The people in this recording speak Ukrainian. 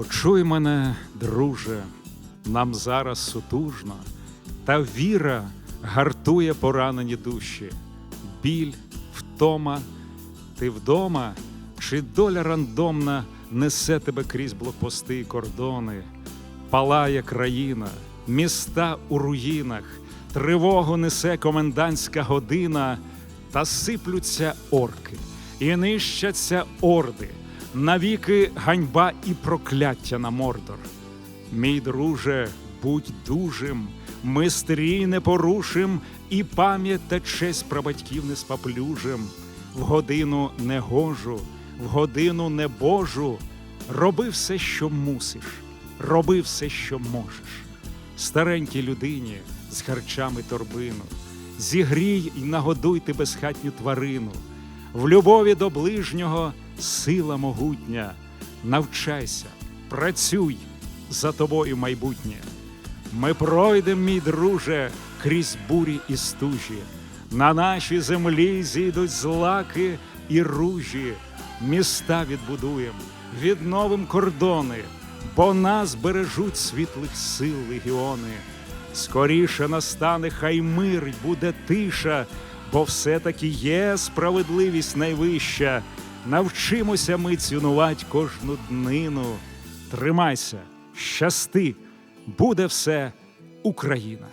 Почуй мене, друже, нам зараз сутужно, та віра гартує поранені душі, біль, втома, ти вдома, чи доля рандомна несе тебе крізь блокпости і кордони, палає країна, міста у руїнах, тривогу несе комендантська година, та сиплються орки, і нищаться орди, навіки ганьба і прокляття на мордор. Мій друже, будь дужим, ми стрій не порушим, і пам'ять та честь прабатьків не спаплюжим. В годину негожу, в годину небожу, роби все, що мусиш, роби все, що можеш. Старенькій людині з харчами торбину, зігрій і нагодуй ти безхатню тварину. В любові до ближнього сила могутня. Навчайся, працюй, за тобою майбутнє. Ми пройдем, мій друже, крізь бурі і стужі. На нашій землі зійдуть злаки і ружі. Міста відбудуєм, відновим кордони, бо нас бережуть світлих сил легіони. Скоріше настане хай мир буде тиша, бо все-таки є справедливість найвища. Навчимося ми цінувати кожну днину. Тримайся, щасти, буде все Україна.